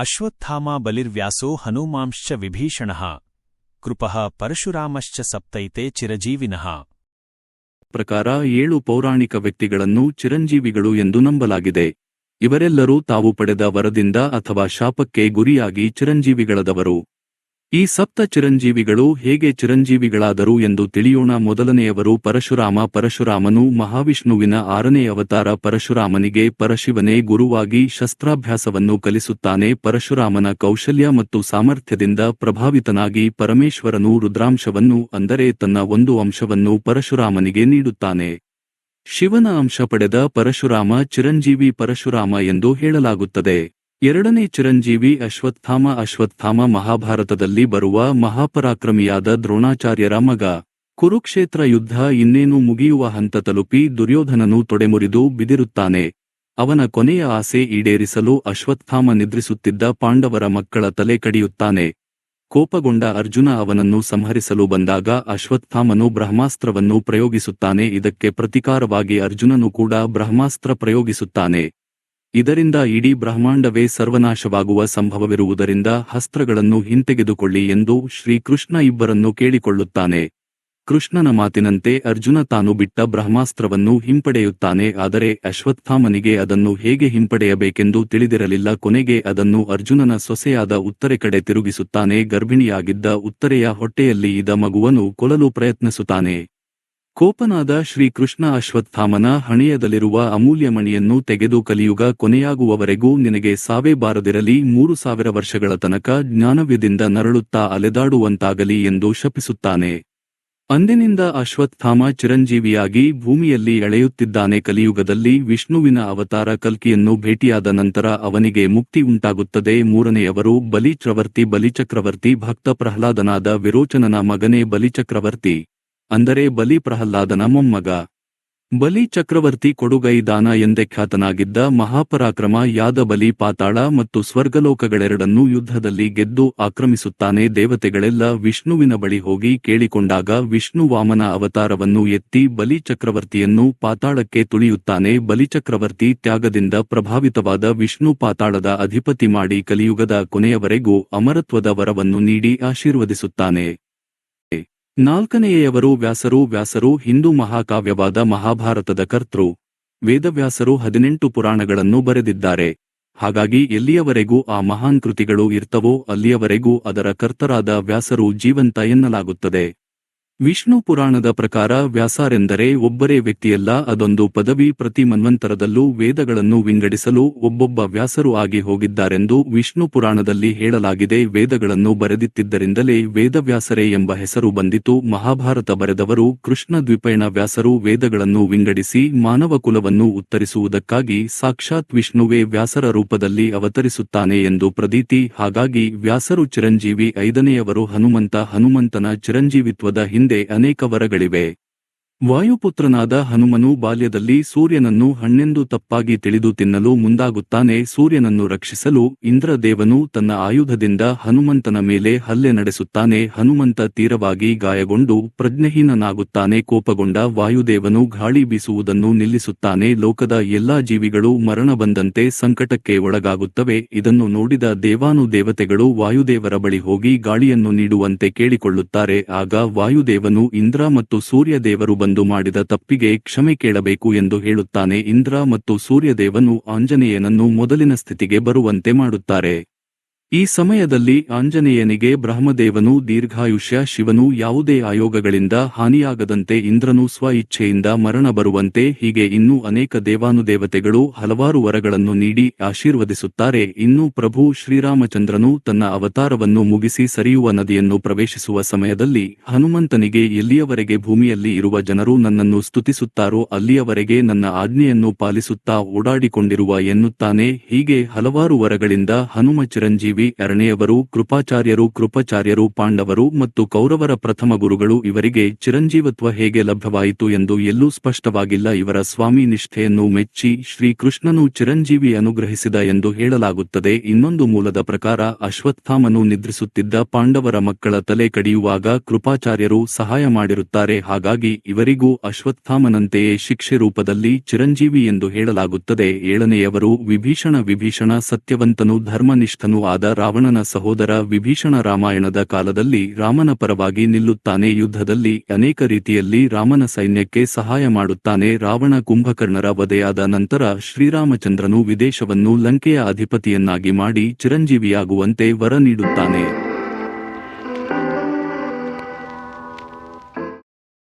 ಅಶ್ವತ್ಥಾಮ ಬಲಿರ್ವ್ಯಾಸೋ ಹನುಮಾಂಶ್ಚ ವಿಭೀಷಣಃ. ಕೃಪಃ ಪರಶುರಾಮಶ್ಚ ಸಪ್ತೈತೆ ಚಿರಜೀವಿನಃ. ಪ್ರಕಾರ ಏಳು ಪೌರಾಣಿಕ ವ್ಯಕ್ತಿಗಳನ್ನು ಚಿರಂಜೀವಿಗಳು ಎಂದು ನಂಬಲಾಗಿದೆ. ಇವರೆಲ್ಲರೂ ತಾವು ಪಡೆದ ವರದಿಂದ ಅಥವಾ ಶಾಪಕ್ಕೆ ಗುರಿಯಾಗಿ ಚಿರಂಜೀವಿಗಳದವರು. ಈ ಸಪ್ತ ಚಿರಂಜೀವಿಗಳು ಹೇಗೆ ಚಿರಂಜೀವಿಗಳಾದರು ಎಂದು ತಿಳಿಯೋಣ. ಮೊದಲನೆಯವರು ಪರಶುರಾಮ. ಪರಶುರಾಮನು ಮಹಾವಿಷ್ಣುವಿನ ಆರನೇ ಅವತಾರ. ಪರಶುರಾಮನಿಗೆ ಪರಶಿವನೇ ಗುರುವಾಗಿ ಶಸ್ತ್ರಾಭ್ಯಾಸವನ್ನು ಕಲಿಸುತ್ತಾನೆ. ಪರಶುರಾಮನ ಕೌಶಲ್ಯ ಮತ್ತು ಸಾಮರ್ಥ್ಯದಿಂದ ಪ್ರಭಾವಿತನಾಗಿ ಪರಮೇಶ್ವರನು ರುದ್ರಾಂಶವನ್ನು, ಅಂದರೆ ತನ್ನ ಒಂದು ಅಂಶವನ್ನು ಪರಶುರಾಮನಿಗೆ ನೀಡುತ್ತಾನೆ. ಶಿವನ ಅಂಶ ಪಡೆದ ಪರಶುರಾಮ ಚಿರಂಜೀವಿ ಪರಶುರಾಮ ಎಂದು ಹೇಳಲಾಗುತ್ತದೆ. ಎರಡನೇ ಚಿರಂಜೀವಿ ಅಶ್ವತ್ಥಾಮ ಅಶ್ವತ್ಥಾಮ ಮಹಾಭಾರತದಲ್ಲಿ ಬರುವ ಮಹಾಪರಾಕ್ರಮಿಯಾದ ದ್ರೋಣಾಚಾರ್ಯರ ಮಗ. ಕುರುಕ್ಷೇತ್ರ ಯುದ್ಧ ಇನ್ನೇನು ಮುಗಿಯುವ ಹಂತ ತಲುಪಿ ದುರ್ಯೋಧನನು ತೊಡೆಮುರಿದು ಬಿದಿರುತ್ತಾನೆ. ಅವನ ಕೊನೆಯ ಆಸೆ ಈಡೇರಿಸಲು ಅಶ್ವತ್ಥಾಮ ನಿದ್ರಿಸುತ್ತಿದ್ದ ಪಾಂಡವರ ಮಕ್ಕಳ ತಲೆ ಕಡಿಯುತ್ತಾನೆ. ಕೋಪಗೊಂಡ ಅರ್ಜುನ ಅವನನ್ನು ಸಂಹರಿಸಲು ಬಂದಾಗ ಅಶ್ವತ್ಥಾಮನು ಬ್ರಹ್ಮಾಸ್ತ್ರವನ್ನು ಪ್ರಯೋಗಿಸುತ್ತಾನೆ. ಇದಕ್ಕೆ ಪ್ರತಿಕಾರವಾಗಿ ಅರ್ಜುನನು ಕೂಡ ಬ್ರಹ್ಮಾಸ್ತ್ರ ಪ್ರಯೋಗಿಸುತ್ತಾನೆ. ಇದರಿಂದ ಇಡೀ ಬ್ರಹ್ಮಾಂಡವೇ ಸರ್ವನಾಶವಾಗುವ ಸಂಭವವಿರುವುದರಿಂದ ಹಸ್ತ್ರಗಳನ್ನು ಹಿಂತೆಗೆದುಕೊಳ್ಳಿ ಎಂದು ಶ್ರೀಕೃಷ್ಣ ಇಬ್ಬರನ್ನು ಕೇಳಿಕೊಳ್ಳುತ್ತಾನೆ. ಕೃಷ್ಣನ ಮಾತಿನಂತೆ ಅರ್ಜುನ ತಾನು ಬಿಟ್ಟ ಬ್ರಹ್ಮಾಸ್ತ್ರವನ್ನು ಹಿಂಪಡೆಯುತ್ತಾನೆ, ಆದರೆ ಅಶ್ವತ್ಥಾಮನಿಗೆ ಅದನ್ನು ಹೇಗೆ ಹಿಂಪಡೆಯಬೇಕೆಂದು ತಿಳಿದಿರಲಿಲ್ಲ. ಕೊನೆಗೆ ಅದನ್ನು ಅರ್ಜುನನ ಸೊಸೆಯಾದ ಉತ್ತರೆ ಕಡೆ ತಿರುಗಿಸುತ್ತಾನೆ, ಗರ್ಭಿಣಿಯಾಗಿದ್ದ ಉತ್ತರೆಯ ಹೊಟ್ಟೆಯಲ್ಲಿ ಇದ ಮಗುವನ್ನು ಕೊಲ್ಲಲು ಪ್ರಯತ್ನಿಸುತ್ತಾನೆ. ಕೋಪನಾದ ಶ್ರೀಕೃಷ್ಣ ಅಶ್ವತ್ಥಾಮನ ಹಣೆಯದಲ್ಲಿರುವ ಅಮೂಲ್ಯ ಮಣಿಯನ್ನು ತೆಗೆದು ಕಲಿಯುಗ ಕೊನೆಯಾಗುವವರೆಗೂ ನಿನಗೆ ಸಾವೇ ಬಾರದಿರಲಿ, ಮೂರು ಸಾವಿರ ವರ್ಷಗಳ ತನಕ ಜ್ಞಾನವ್ಯದಿಂದ ನರಳುತ್ತಾ ಅಲೆದಾಡುವಂತಾಗಲಿ ಎಂದು ಶಪಿಸುತ್ತಾನೆ. ಅಂದಿನಿಂದ ಅಶ್ವತ್ಥಾಮ ಚಿರಂಜೀವಿಯಾಗಿ ಭೂಮಿಯಲ್ಲಿ ಎಳೆಯುತ್ತಿದ್ದಾನೆ. ಕಲಿಯುಗದಲ್ಲಿ ವಿಷ್ಣುವಿನ ಅವತಾರ ಕಲ್ಕಿಯನ್ನು ಭೇಟಿಯಾದ ನಂತರ ಅವನಿಗೆ ಮುಕ್ತಿ ಉಂಟಾಗುತ್ತದೆ. ಮೂರನೆಯವರು ಬಲಿಚ್ರವರ್ತಿ, ಬಲಿಚಕ್ರವರ್ತಿ, ಭಕ್ತ ಪ್ರಹ್ಲಾದನಾದ ವಿರೋಚನನ ಮಗನೇ ಬಲಿಚಕ್ರವರ್ತಿ. ಅಂದರೆ ಬಲಿ ಪ್ರಹ್ಲಾದನ ಮೊಮ್ಮಗ. ಬಲಿ ಚಕ್ರವರ್ತಿ ಕೊಡುಗೈ ದಾನ ಎಂದೇ ಖ್ಯಾತನಾಗಿದ್ದ ಮಹಾಪರಾಕ್ರಮ ಯಾದ ಬಲಿ ಪಾತಾಳ ಮತ್ತು ಸ್ವರ್ಗಲೋಕಗಳೆರಡನ್ನೂ ಯುದ್ಧದಲ್ಲಿ ಗೆದ್ದು ಆಕ್ರಮಿಸುತ್ತಾನೆ ದೇವತೆಗಳೆಲ್ಲ ವಿಷ್ಣುವಿನ ಬಳಿ ಹೋಗಿ ಕೇಳಿಕೊಂಡಾಗ ವಿಷ್ಣು ವಾಮನ ಅವತಾರವನ್ನು ಎತ್ತಿ ಬಲಿ ಚಕ್ರವರ್ತಿಯನ್ನು ಪಾತಾಳಕ್ಕೆ ತುಳಿಯುತ್ತಾನೆ. ಬಲಿಚಕ್ರವರ್ತಿ ತ್ಯಾಗದಿಂದ ಪ್ರಭಾವಿತವಾದ ವಿಷ್ಣು ಪಾತಾಳದ ಅಧಿಪತಿ ಮಾಡಿ ಕಲಿಯುಗದ ಕೊನೆಯವರೆಗೂ ಅಮರತ್ವದ ವರವನ್ನು ನೀಡಿ ಆಶೀರ್ವದಿಸುತ್ತಾನೆ. ನಾಲ್ಕನೆಯವರು ವ್ಯಾಸರು ವ್ಯಾಸರು, ಹಿಂದೂ ಮಹಾಕಾವ್ಯವಾದ ಮಹಾಭಾರತದ ಕರ್ತೃ. ವೇದವ್ಯಾಸರು ಹದಿನೆಂಟು ಪುರಾಣಗಳನ್ನು ಬರೆದಿದ್ದಾರೆ. ಹಾಗಾಗಿ ಎಲ್ಲಿಯವರೆಗೂ ಆ ಮಹಾನ್ ಕೃತಿಗಳು ಇರ್ತವೋ ಅಲ್ಲಿಯವರೆಗೂ ಅದರ ಕರ್ತರಾದ ವ್ಯಾಸರು ಜೀವಂತ ಎನ್ನಲಾಗುತ್ತದೆ. ವಿಷ್ಣು ಪುರಾಣದ ಪ್ರಕಾರ ವ್ಯಾಸಾರೆಂದರೆ ಒಬ್ಬರೇ ವ್ಯಕ್ತಿಯಲ್ಲ, ಅದೊಂದು ಪದವಿ ಪ್ರತಿ ಮನ್ವಂತರದಲ್ಲೂ ವೇದಗಳನ್ನು ವಿಂಗಡಿಸಲು ಒಬ್ಬೊಬ್ಬ ವ್ಯಾಸರು ಆಗಿ ಹೋಗಿದ್ದಾರೆಂದು ವಿಷ್ಣು ಪುರಾಣದಲ್ಲಿ ಹೇಳಲಾಗಿದೆ. ವೇದಗಳನ್ನು ಬರೆದಿತ್ತಿದ್ದರಿಂದಲೇ ವೇದವ್ಯಾಸರೇ ಎಂಬ ಹೆಸರು ಬಂದಿತು. ಮಹಾಭಾರತ ಬರೆದವರು ಕೃಷ್ಣ ದ್ವಿಪಯಣ ವ್ಯಾಸರು ವೇದಗಳನ್ನು ವಿಂಗಡಿಸಿ ಮಾನವ ಕುಲವನ್ನು ಉತ್ತರಿಸುವುದಕ್ಕಾಗಿ ಸಾಕ್ಷಾತ್ ವಿಷ್ಣುವೇ ವ್ಯಾಸರ ರೂಪದಲ್ಲಿ ಅವತರಿಸುತ್ತಾನೆ ಎಂದು ಪ್ರದೀತಿ. ಹಾಗಾಗಿ ವ್ಯಾಸರು ಚಿರಂಜೀವಿ ಐದನೆಯವರು ಹನುಮಂತ. ಹನುಮಂತನ ಚಿರಂಜೀವಿತ್ವದ ಹಿಂದೆ ಅನೇಕ ವರಗಳಿವೆ. ವಾಯುಪುತ್ರನಾದ ಹನುಮನು ಬಾಲ್ಯದಲ್ಲಿ ಸೂರ್ಯನನ್ನು ಹಣ್ಣೆಂದು ತಪ್ಪಾಗಿ ತಿಳಿದು ತಿನ್ನಲು ಮುಂದಾಗುತ್ತಾನೆ, ಸೂರ್ಯನನ್ನು ರಕ್ಷಿಸಲು ಇಂದ್ರದೇವನು ತನ್ನ ಆಯುಧದಿಂದ ಹನುಮಂತನ ಮೇಲೆ ಹಲ್ಲೆ ನಡೆಸುತ್ತಾನೆ, ಹನುಮಂತ ತೀರವಾಗಿ ಗಾಯಗೊಂಡು ಪ್ರಜ್ಞಹೀನನಾಗುತ್ತಾನೆ, ಕೋಪಗೊಂಡ ವಾಯುದೇವನು ಗಾಳಿ ಬೀಸುವುದನ್ನು ನಿಲ್ಲಿಸುತ್ತಾನೆ, ಲೋಕದ ಎಲ್ಲಾ ಜೀವಿಗಳು ಮರಣ ಬಂದಂತೆ ಸಂಕಟಕ್ಕೆ ಒಳಗಾಗುತ್ತವೆ, ಇದನ್ನು ನೋಡಿದ ದೇವಾನು ದೇವತೆಗಳು ವಾಯುದೇವರ ಬಳಿ ಹೋಗಿ ಗಾಳಿಯನ್ನು ನೀಡುವಂತೆ ಕೇಳಿಕೊಳ್ಳುತ್ತಾರೆ, ಆಗ ವಾಯುದೇವನು ಇಂದ್ರ ಮತ್ತು ಸೂರ್ಯ ದೇವರು ಬಂದು ಮಾಡಿದ ತಪ್ಪಿಗೆ ಕ್ಷಮೆ ಕೇಳಬೇಕು ಎಂದು ಹೇಳುತ್ತಾನೆ ಇಂದ್ರ ಮತ್ತು ಸೂರ್ಯದೇವನು ಆಂಜನೇಯನನ್ನು ಮೊದಲಿನ ಸ್ಥಿತಿಗೆ ಬರುವಂತೆ ಮಾಡುತ್ತಾರೆ. ಈ ಸಮಯದಲ್ಲಿ ಆಂಜನೇಯನಿಗೆ ಬ್ರಹ್ಮದೇವನು ದೀರ್ಘಾಯುಷ್ಯ, ಶಿವನು ಯಾವುದೇ ಆಯೋಗಗಳಿಂದ ಹಾನಿಯಾಗದಂತೆ ಇಂದ್ರನು ಸ್ವ ಇಚ್ಛೆಯಿಂದ ಮರಣ ಬರುವಂತೆ ಹೀಗೆ ಇನ್ನೂ ಅನೇಕ ದೇವಾನುದೇವತೆಗಳು ಹಲವಾರು ವರಗಳನ್ನು ನೀಡಿ ಆಶೀರ್ವದಿಸುತ್ತಾರೆ. ಇನ್ನು ಪ್ರಭು ಶ್ರೀರಾಮಚಂದ್ರನು ತನ್ನ ಅವತಾರವನ್ನು ಮುಗಿಸಿ ಸರಿಯುವ ನದಿಯನ್ನು ಪ್ರವೇಶಿಸುವ ಸಮಯದಲ್ಲಿ ಹನುಮಂತನಿಗೆ ಎಲ್ಲಿಯವರೆಗೆ ಭೂಮಿಯಲ್ಲಿ ಇರುವ ಜನರು ನನ್ನನ್ನು ಸ್ತುತಿಸುತ್ತಾರೋ ಅಲ್ಲಿಯವರೆಗೆ ನನ್ನ ಆಜ್ಞೆಯನ್ನು ಪಾಲಿಸುತ್ತಾ ಓಡಾಡಿಕೊಂಡಿರುವ ಎನ್ನುತ್ತಾನೆ. ಹೀಗೆ ಹಲವಾರು ವರಗಳಿಂದ ಹನುಮ ಚಿರಂಜೀವಿ ಎರನೆಯವರು ಕೃಪಾಚಾರ್ಯರು ಕೃಪಾಚಾರ್ಯರು, ಪಾಂಡವರು ಮತ್ತು ಕೌರವರ ಪ್ರಥಮ ಗುರುಗಳು ಇವರಿಗೆ ಚಿರಂಜೀವತ್ವ ಹೇಗೆ ಲಭ್ಯವಾಯಿತು ಎಂದು ಎಲ್ಲೂ ಸ್ಪಷ್ಟವಾಗಿಲ್ಲ. ಇವರ ಸ್ವಾಮಿ ನಿಷ್ಠೆಯನ್ನು ಮೆಚ್ಚಿ ಶ್ರೀಕೃಷ್ಣನು ಚಿರಂಜೀವಿ ಅನುಗ್ರಹಿಸಿದ ಎಂದು ಹೇಳಲಾಗುತ್ತದೆ. ಇನ್ನೊಂದು ಮೂಲದ ಪ್ರಕಾರ ಅಶ್ವತ್ಥಾಮನು ನಿದ್ರಿಸುತ್ತಿದ್ದ ಪಾಂಡವರ ಮಕ್ಕಳ ತಲೆ ಕಡಿಯುವಾಗ ಕೃಪಾಚಾರ್ಯರು ಸಹಾಯ ಮಾಡಿರುತ್ತಾರೆ. ಹಾಗಾಗಿ ಇವರಿಗೂ ಅಶ್ವತ್ಥಾಮನಂತೆಯೇ ಶಿಕ್ಷೆ ರೂಪದಲ್ಲಿ ಚಿರಂಜೀವಿ ಎಂದು ಹೇಳಲಾಗುತ್ತದೆ. ಏಳನೆಯವರು ವಿಭೀಷಣ ವಿಭೀಷಣ, ಸತ್ಯವಂತನು, ಧರ್ಮನಿಷ್ಠನೂ ಆದ ರಾವಣನ ಸಹೋದರ ವಿಭೀಷಣ ರಾಮಾಯಣದ ಕಾಲದಲ್ಲಿ ರಾಮನ ಪರವಾಗಿ ನಿಲ್ಲುತ್ತಾನೆ. ಯುದ್ಧದಲ್ಲಿ ಅನೇಕ ರೀತಿಯಲ್ಲಿ ರಾಮನ ಸೈನ್ಯಕ್ಕೆ ಸಹಾಯ ಮಾಡುತ್ತಾನೆ. ರಾವಣ ಕುಂಭಕರ್ಣರ ವಧೆಯಾದ ನಂತರ ಶ್ರೀರಾಮಚಂದ್ರನು ವಿದೇಶವನ್ನು ಲಂಕೆಯ ಅಧಿಪತಿಯನ್ನಾಗಿ ಮಾಡಿ ಚಿರಂಜೀವಿಯಾಗುವಂತೆ ವರ ನೀಡುತ್ತಾನೆ.